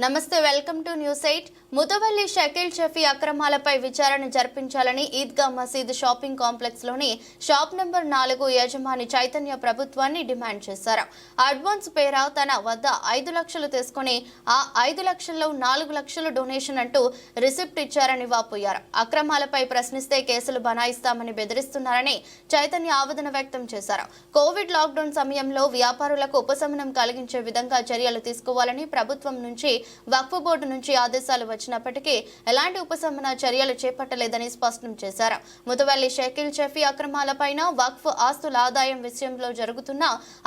నమస్తే welcome to news eight mutawalli Shakeel Shafi అక్రమాలపై విచారణ జరిపించాలని Eidgah Masjid shopping కాంప్లెక్స్లోని shop number నాలుగు యజమాని చైతన్య ప్రభుత్వాన్ని డిమాండ్ చేశారు. అడ్వాన్స్ పేర తన వద్ద ఐదు లక్షలు తీసుకుని ఆ ఐదు లక్షల్లో నాలుగు లక్షలు డొనేషన్ అంటూ రిసిప్ట్ ఇచ్చారని వాపోయారు. అక్రమాలపై ప్రశ్నిస్తే కేసులు బనాయిస్తామని బెదిరిస్తున్నారని చైతన్య ఆవేదన వ్యక్తం చేశారు. కోవిడ్ లాక్డౌన్ సమయంలో వ్యాపారులకు ఉపశమనం కలిగించే విధంగా చర్యలు తీసుకోవాలని ప్రభుత్వం నుంచి వక్ఫ్ బోర్డు నుంచి ఆదేశాలు వచ్చినప్పటికీ ఎలాంటి ఉపశమన చర్యలు చేపట్టలేదని స్పష్టం చేశారు. ముతవల్లి షకీల్ షఫీ అక్రమాలపైన వక్ఫ్ ఆస్తుల ఆదాయం విషయంలో జరుగుతున్న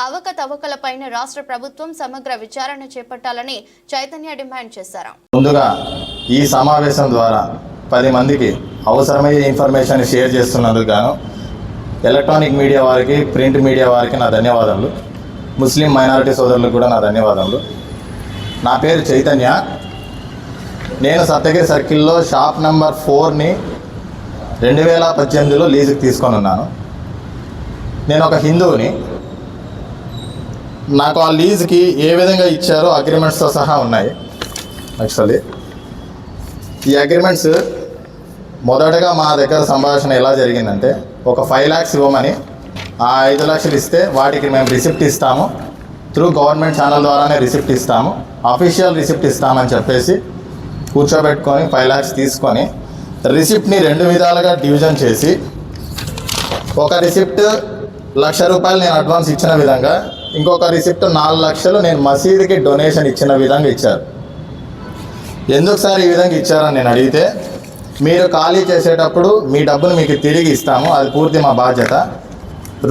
అవకతవకలపైన రాష్ట్ర ప్రభుత్వం సమగ్ర విచారణ చేపట్టాలని చైతన్య డిమాండ్ చేశారు. ముందుగా ఈ సమావేశం ద్వారా పది మందికి అవసరమయ్యే ఇన్ఫర్మేషన్ షేర్ చేస్తున్నందుకు గాను ఎలక్ట్రానిక్ మీడియా వారికి ప్రింట్ మీడియా వారికి నా ధన్యవాదాలు ముస్లిం మైనారిటీ సోదరులకు కూడా నా ధన్యవాదాలు నా పేరు చైతన్య. నేను సత్యగిరి సర్కిల్లో షాప్ నెంబర్ ఫోర్ని రెండు వేల పద్దెనిమిదిలో లీజుకి తీసుకొని ఉన్నాను. నేను ఒక హిందువుని. నాకు ఆ లీజుకి ఏ విధంగా ఇచ్చారో అగ్రిమెంట్స్తో సహా ఉన్నాయి. యాక్చువల్లీ ఈ అగ్రిమెంట్స్ మొదటగా మా దగ్గర సంభాషణ ఎలా జరిగిందంటే ఒక ఫైవ్ ల్యాక్స్ ఇవ్వమని ఆ ఐదు లక్షలు ఇస్తే వాటికి మేము రిసిప్ట్ ఇస్తాము. త్రూ గవర్నమెంట్ ఛానల్ ద్వారానే రిసిప్ట్ ఇస్తాము. అఫీషియల్ రిసిప్ట్ ఇస్తామని చెప్పేసి కూర్చోబెట్టుకొని ఫైవ్ ల్యాక్స్ తీసుకొని రిసిప్ట్ని రెండు విధాలుగా డివిజన్ చేసి ఒక రిసిప్ట్ లక్ష రూపాయలు నేను అడ్వాన్స్ ఇచ్చిన విధంగా ఇంకొక రిసిప్ట్ నాలుగు లక్షలు నేను మసీదుకి డొనేషన్ ఇచ్చిన విధంగా ఇచ్చారు. ఎందుకు సార్ ఈ విధంగా ఇచ్చారని నేను అడిగితే మీరు ఖాళీ చేసేటప్పుడు మీ డబ్బును మీకు తిరిగి ఇస్తాము అది పూర్తి మా బాధ్యత.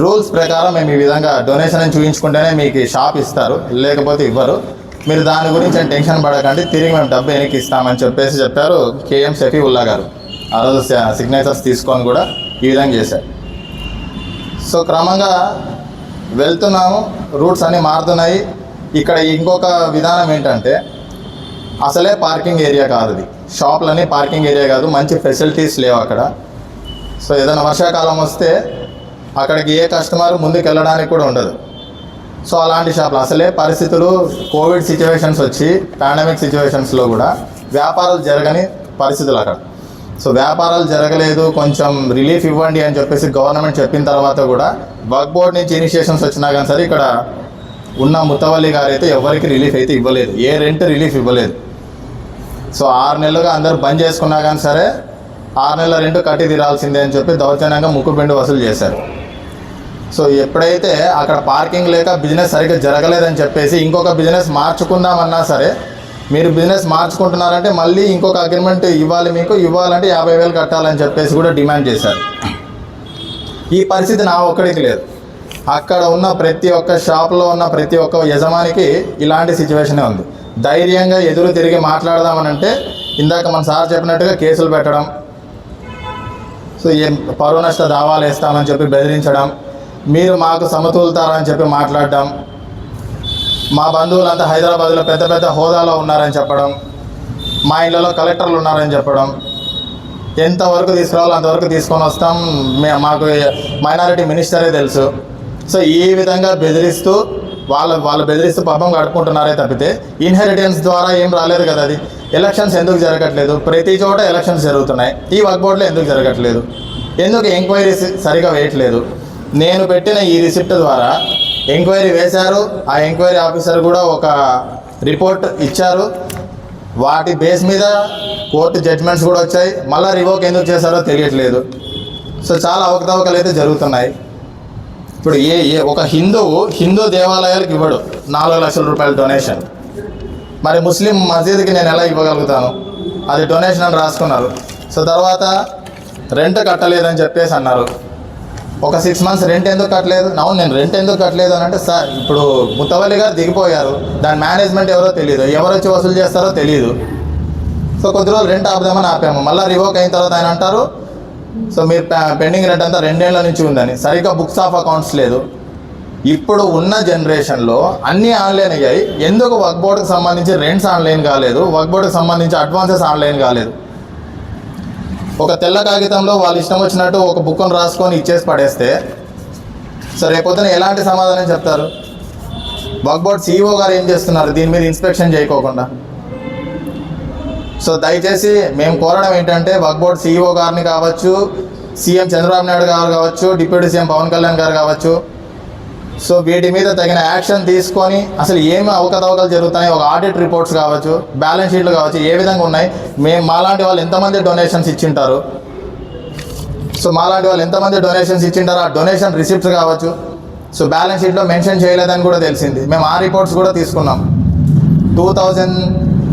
రూల్స్ ప్రకారం మేము ఈ విధంగా డొనేషన్ అని చూపించుకుంటేనే మీకు షాప్ ఇస్తారు లేకపోతే ఇవ్వరు. మీరు దాని గురించి టెన్షన్ పడకండి తిరిగి మేము డబ్బు వెనక్కి ఇస్తామని చెప్పేసి చెప్పారు కేఎం షఫీవుల్లా గారు. ఆ రోజు సిగ్నేచర్స్ తీసుకొని కూడా ఈ విధంగా చేశారు. సో క్రమంగా వెళ్తున్నాము రూట్స్ అన్నీ మారుతున్నాయి. ఇక్కడ ఇంకొక విధానం ఏంటంటే అసలే పార్కింగ్ ఏరియా కాదు ఇది. షాప్లన్నీ పార్కింగ్ ఏరియా కాదు మంచి ఫెసిలిటీస్ లేవు అక్కడ. సో ఏదైనా వర్షాకాలం వస్తే అక్కడికి ఏ కస్టమర్ ముందుకు వెళ్ళడానికి కూడా ఉండదు. సో అలాంటి షాపులు. అసలే పరిస్థితులు కోవిడ్ సిచ్యువేషన్స్ వచ్చి పాండమిక్ సిచ్యువేషన్స్లో కూడా వ్యాపారాలు జరగని పరిస్థితులు అక్కడ. సో వ్యాపారాలు జరగలేదు కొంచెం రిలీఫ్ ఇవ్వండి అని చెప్పేసి గవర్నమెంట్ చెప్పిన తర్వాత కూడా వర్క్ బోర్డ్ నుంచి ఇనిషియేషన్స్ వచ్చినా కానీ సరే ఇక్కడ ఉన్న ముత్తవల్లి గారు అయితే ఎవరికి రిలీఫ్ అయితే ఇవ్వలేదు. ఏ రెంట్ రిలీఫ్ ఇవ్వలేదు. సో ఆరు నెలలుగా అందరూ బంద్ చేసుకున్నా కానీ సరే ఆరు నెలల రెంట్ కట్టి తీరాల్సిందే అని చెప్పి దౌర్జన్యంగా ముక్కుపిండి వసూలు చేశారు. సో ఎప్పుడైతే అక్కడ పార్కింగ్ లేక బిజినెస్ సరిగ్గా జరగలేదని చెప్పేసి ఇంకొక బిజినెస్ మార్చుకుందామన్నా సరే మీరు బిజినెస్ మార్చుకుంటున్నారంటే మళ్ళీ ఇంకొక అగ్రిమెంట్ ఇవ్వాలి మీకు ఇవ్వాలంటే యాభై వేలు కట్టాలని చెప్పేసి కూడా డిమాండ్ చేశారు. ఈ పరిస్థితి నా ఒక్కడికి లేదు. అక్కడ ఉన్న ప్రతి ఒక్క షాప్లో ఉన్న ప్రతి ఒక్క యజమానికి ఇలాంటి సిచ్యువేషనే ఉంది. ధైర్యంగా ఎదురు తిరిగి మాట్లాడదామనంటే ఇందాక మన సార్ చెప్పినట్టుగా కేసులు పెట్టడం సో ఏం పరువు నష్ట దావాలు వేస్తామని చెప్పి బెదిరించడం మీరు మాకు సమతూలుతారని చెప్పి మాట్లాడడం. మా బంధువులంతా హైదరాబాద్లో పెద్ద పెద్ద హోదాలో ఉన్నారని చెప్పడం. మా ఇళ్ళలో కలెక్టర్లు ఉన్నారని చెప్పడం. ఎంతవరకు తీసుకురావాలో అంతవరకు తీసుకొని వస్తాం. మే మాకు మైనారిటీ మినిస్టరే తెలుసు. సో ఈ విధంగా బెదిరిస్తూ వాళ్ళ వాళ్ళు బెదిరిస్తూ పాపం గడుపుకుంటున్నారే తప్పితే ఇన్హెరిటెన్స్ ద్వారా ఏం రాలేదు కదా అది. ఎలక్షన్స్ ఎందుకు జరగట్లేదు? ప్రతి చోట ఎలక్షన్స్ జరుగుతున్నాయి. ఈ వర్క్ బోర్డులో ఎందుకు జరగట్లేదు? ఎందుకు ఎంక్వైరీస్ సరిగా వేయట్లేదు? నేను పెట్టిన ఈ రిసిప్ట్ ద్వారా ఎంక్వైరీ వేశారు. ఆ ఎంక్వైరీ ఆఫీసర్ కూడా ఒక రిపోర్ట్ ఇచ్చారు. వాటి బేస్ మీద కోర్టు జడ్జ్మెంట్స్ కూడా వచ్చాయి. మళ్ళీ రివోక్ ఎందుకు చేశారో తెలియట్లేదు. సో చాలా అవకతవకలు అయితే జరుగుతున్నాయి. ఇప్పుడు ఏ ఏ ఒక హిందువు హిందూ దేవాలయాలకు ఇవ్వడు. నాలుగు లక్షల రూపాయల డొనేషన్. మరి ముస్లిం మసీద్కి నేను ఎలా ఇవ్వగలుగుతాను? అది డొనేషన్ అని రాసుకున్నారు. సో తర్వాత రెంట్ కట్టలేదని చెప్పేసి అన్నారు. ఒక సిక్స్ మంత్స్ రెంట్ ఎందుకు కట్టలేదు? అవును నేను రెంట్ ఎందుకు కట్టలేదు అని అంటే సార్ ఇప్పుడు ముత్తవల్లి గారు దిగిపోయారు. దాని మేనేజ్మెంట్ ఎవరో తెలియదు ఎవరు వచ్చి వసూలు చేస్తారో తెలియదు సో కొద్ది రోజులు రెంట్ ఆపుదామని ఆపాము. మళ్ళీ రివోక్ అయిన తర్వాత ఆయన అంటారు సో మీరు పె- పెండింగ్ రెంట్ అంతా రెండేళ్ళ నుంచి ఉందని. సరిగ్గా బుక్స్ ఆఫ్ అకౌంట్స్ లేదు. ఇప్పుడు ఉన్న జనరేషన్లో అన్నీ ఆన్లైన్ అయ్యాయి. ఎందుకు వర్క్ బోర్డుకి సంబంధించి రెంట్స్ ఆన్లైన్ కాలేదు? వర్క్ బోర్డుకి సంబంధించి అడ్వాన్సెస్ ఆన్లైన్ కాలేదు. ఒక తెల్ల కాగితంలో వాళ్ళు ఇష్టం వచ్చినట్టు ఒక బుక్ను రాసుకొని ఇచ్చేసి పడేస్తే సో రేపొద్దున ఎలాంటి సమాధానం చెప్తారు? వర్క్ సీఈఓ గారు ఏం చేస్తున్నారు? దీని మీద ఇన్స్పెక్షన్ చేయకోకుండా. సో దయచేసి మేము కోరడం ఏంటంటే వక్ సీఈఓ గారిని కావచ్చు సీఎం చంద్రబాబు నాయుడు గారు కావచ్చు డిప్యూటీ సీఎం పవన్ కళ్యాణ్ గారు కావచ్చు సో వీటి మీద తగిన యాక్షన్ తీసుకొని అసలు ఏమి అవకతవకలు జరుగుతున్నాయి ఒక ఆడిట్ రిపోర్ట్స్ కావచ్చు బ్యాలెన్స్ షీట్లు కావచ్చు ఏ విధంగా ఉన్నాయి మేము మాలాంటి వాళ్ళు ఎంతమంది డొనేషన్స్ ఇచ్చింటారు? సో మాలాంటి వాళ్ళు ఎంతమంది డొనేషన్స్ ఇచ్చింటారు ఆ డొనేషన్ రిసిప్ట్స్ కావచ్చు. సో బ్యాలెన్స్ షీట్లో మెన్షన్ చేయలేదని కూడా తెలిసింది. మేము ఆ రిపోర్ట్స్ కూడా తీసుకున్నాం. టూ థౌజండ్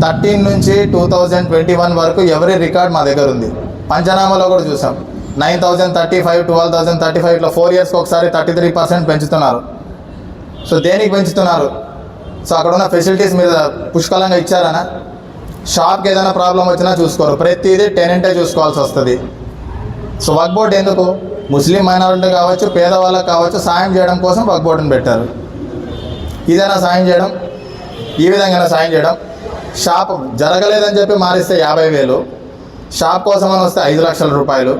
థర్టీన్ నుంచి టూ థౌజండ్ ట్వంటీ వన్ వరకు ఎవరి రికార్డ్ మా దగ్గర ఉంది. పంచనామాలో కూడా చూసాం. Nine thousand thirty five twelve thousand thirty five ఇట్లా ఫోర్ ఇయర్స్కి ఒకసారి థర్టీ త్రీ పర్సెంట్ పెంచుతున్నారు. సో దేనికి పెంచుతున్నారు? సో అక్కడ ఉన్న ఫెసిలిటీస్ మీద పుష్కలంగా ఇచ్చారనా? షాప్కి ఏదైనా ప్రాబ్లం వచ్చినా చూసుకోరు. ప్రతిదీ టెనెంటే చూసుకోవాల్సి వస్తుంది. సో వర్క్ బోర్డ్ ఎందుకు? ముస్లిం మైనారిటీ కావచ్చు పేదవాళ్ళకి కావచ్చు సాయం చేయడం కోసం వర్క్ బోర్డుని పెట్టారు. ఇదైనా సాయం చేయడం? ఈ విధంగా సాయం చేయడం. షాప్ జరగలేదని చెప్పి మారిస్తే యాభై వేలు. షాప్ కోసం అని వస్తే ఐదు లక్షల రూపాయలు.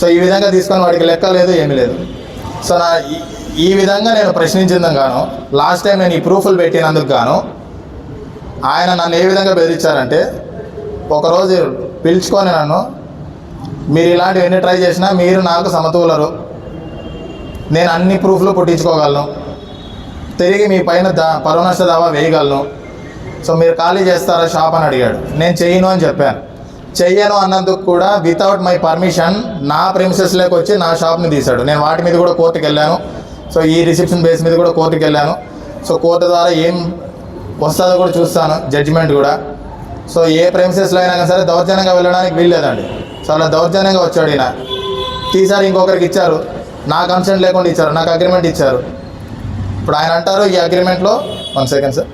సో ఈ విధంగా తీసుకొని వాడికి లెక్క లేదు ఏమీ లేదు. సో నా ఈ- విధంగా నేను ప్రశ్నించిందని గాను లాస్ట్ టైం నేను ఈ ప్రూఫ్లు పెట్టినందుకు గాను ఆయన నన్ను ఏ విధంగా బెదిరించారంటే ఒకరోజు పిలుచుకొని నన్ను మీరు ఇలాంటివి ఎన్ని ట్రై చేసినా మీరు నాకు సమతూలరు నేను అన్ని ప్రూఫ్లు పుట్టించుకోగలను. తిరిగి మీ పైన దా పరువు దావా వేయగలను. సో మీరు ఖాళీ చేస్తారా షాప్ అని అడిగాడు. నేను చేయను అని చెప్పాను. చెయ్యను అన్నందుకు కూడా వితౌట్ మై పర్మిషన్ నా ప్రిమిసెస్లోకి వచ్చి నా షాప్ని తీశాడు. నేను వాటి మీద కూడా కోర్టుకు వెళ్ళాను. సో ఈ రిసెప్షన్ బేస్ మీద కూడా కోర్టుకి వెళ్ళాను. సో కోర్టు ద్వారా ఏం వస్తుందో కూడా చూస్తాను జడ్జిమెంట్ కూడా. సో ఏ ప్రైమ్సెస్లో అయినా సరే దౌర్జన్యంగా వెళ్ళడానికి వీల్లేదండి. సో అలా దౌర్జన్యంగా వచ్చాడు ఈయన. తీసారి ఇంకొకరికి ఇచ్చారు. నా కన్సెంట్ లేకుండా ఇచ్చారు నాకు అగ్రిమెంట్ ఇచ్చారు. ఇప్పుడు ఆయన అంటారు ఈ అగ్రిమెంట్లో వన్ సెకండ్ సార్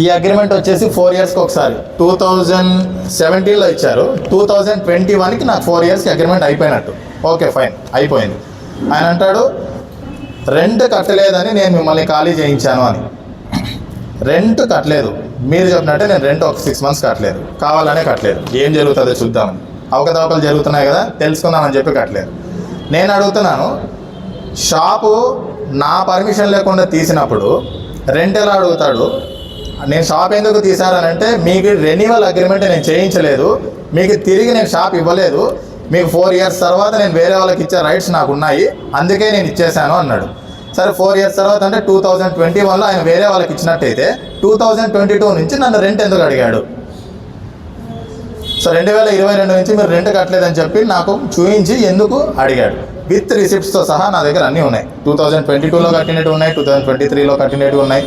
ఈ అగ్రిమెంట్ వచ్చేసి ఫోర్ ఇయర్స్కి ఒకసారి. టూ థౌజండ్ సెవెంటీన్లో ఇచ్చారు. టూ థౌజండ్ ట్వంటీ వన్కి నాకు ఫోర్ ఇయర్స్కి అగ్రిమెంట్ అయిపోయినట్టు. ఓకే ఫైన్ అయిపోయింది. ఆయన అంటాడు రెంట్ కట్టలేదని నేను మిమ్మల్ని ఖాళీ చేయించాను అని. రెంట్ కట్టలేదు. మీరు చెప్పినట్టే నేను రెంట్ ఒక సిక్స్ మంత్స్ కట్టలేదు. కావాలనే కట్టలేదు. ఏం జరుగుతుందో చూద్దామని అవకతవకలు జరుగుతున్నాయి కదా తెలుసుకుందామని చెప్పి కట్టలేదు. నేను అడుగుతున్నాను షాపు నా పర్మిషన్ లేకుండా తీసినప్పుడు రెంట్ ఎలా అడుగుతాడు? నేను షాప్ ఎందుకు తీశారనంటే మీకు రెన్యువల్ అగ్రిమెంట్ నేను చేయించలేదు. మీకు తిరిగి నేను షాప్ ఇవ్వలేదు. మీకు ఫోర్ ఇయర్స్ తర్వాత నేను వేరే వాళ్ళకి ఇచ్చే రైట్స్ నాకు ఉన్నాయి అందుకే నేను ఇచ్చేసాను అన్నాడు. సరే ఫోర్ ఇయర్స్ తర్వాత అంటే టూ థౌజండ్ ట్వంటీ వన్లో ఆయన వేరే వాళ్ళకి ఇచ్చినట్టయితే టూ థౌజండ్ ట్వంటీ టూ నుంచి నన్ను రెంట్ ఎందుకు అడిగాడు? సో రెండు వేల ఇరవై రెండు నుంచి మీరు రెంట్ కట్టలేదని చెప్పి నాకు చూపించి ఎందుకు అడిగాడు? విత్ రిసిప్ట్స్తో సహా నా దగ్గర అన్నీ ఉన్నాయి. టూ థౌజండ్ ట్వంటీ టూలో కట్టినట్టు ఉన్నాయి టూ థౌజండ్ ట్వంటీ త్రీలో కట్టినట్టు ఉన్నాయి.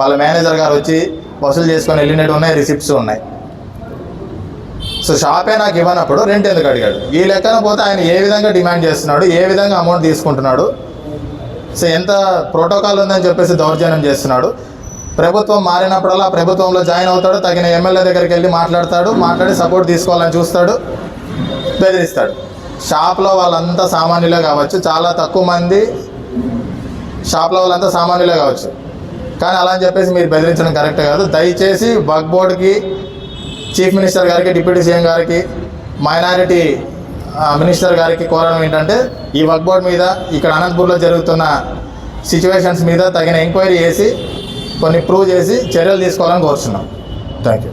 వాళ్ళ మేనేజర్ గారు వచ్చి వసూలు చేసుకొని వెళ్ళినట్టు ఉన్నాయి రిసిప్ట్స్ ఉన్నాయి. సో షాపే నాకు ఇవ్వనప్పుడు రెంట్ ఎందుకు అడిగాడు. ఈ లెక్కన పోతే ఆయన ఏ విధంగా డిమాండ్ చేస్తున్నాడు ఏ విధంగా అమౌంట్ తీసుకుంటున్నాడు సో ఎంత ప్రోటోకాల్ ఉందని చెప్పేసి దౌర్జన్యం చేస్తున్నాడు. ప్రభుత్వం మారినప్పుడల్లా ప్రభుత్వంలో జాయిన్ అవుతాడు తగిన ఎమ్మెల్యే దగ్గరికి వెళ్ళి మాట్లాడతాడు మాట్లాడి సపోర్ట్ తీసుకోవాలని చూస్తాడు బెదిరిస్తాడు. షాప్లో వాళ్ళంతా సామాన్యులే కావచ్చు చాలా తక్కువ మంది షాప్లో వాళ్ళంతా సామాన్యులే కావచ్చు. కానీ అలా అని చెప్పేసి మీరు బెదిరించడం కరెక్ట్ కాదు. దయచేసి బగ్ బోర్డ్కి చీఫ్ మినిస్టర్ గారికి డిప్యూటీ సీఎం గారికి మైనారిటీ మినిస్టర్ గారికి కోరడం ఏంటంటే ఈ వర్క్ బోర్డ్ మీద ఇక్కడ అనంతపూర్లో జరుగుతున్న సిచ్యువేషన్స్ మీద తగిన ఎంక్వైరీ చేసి కొన్ని ప్రూవ్ చేసి చర్యలు తీసుకోవాలని కోరుతున్నాం థ్యాంక్ యూ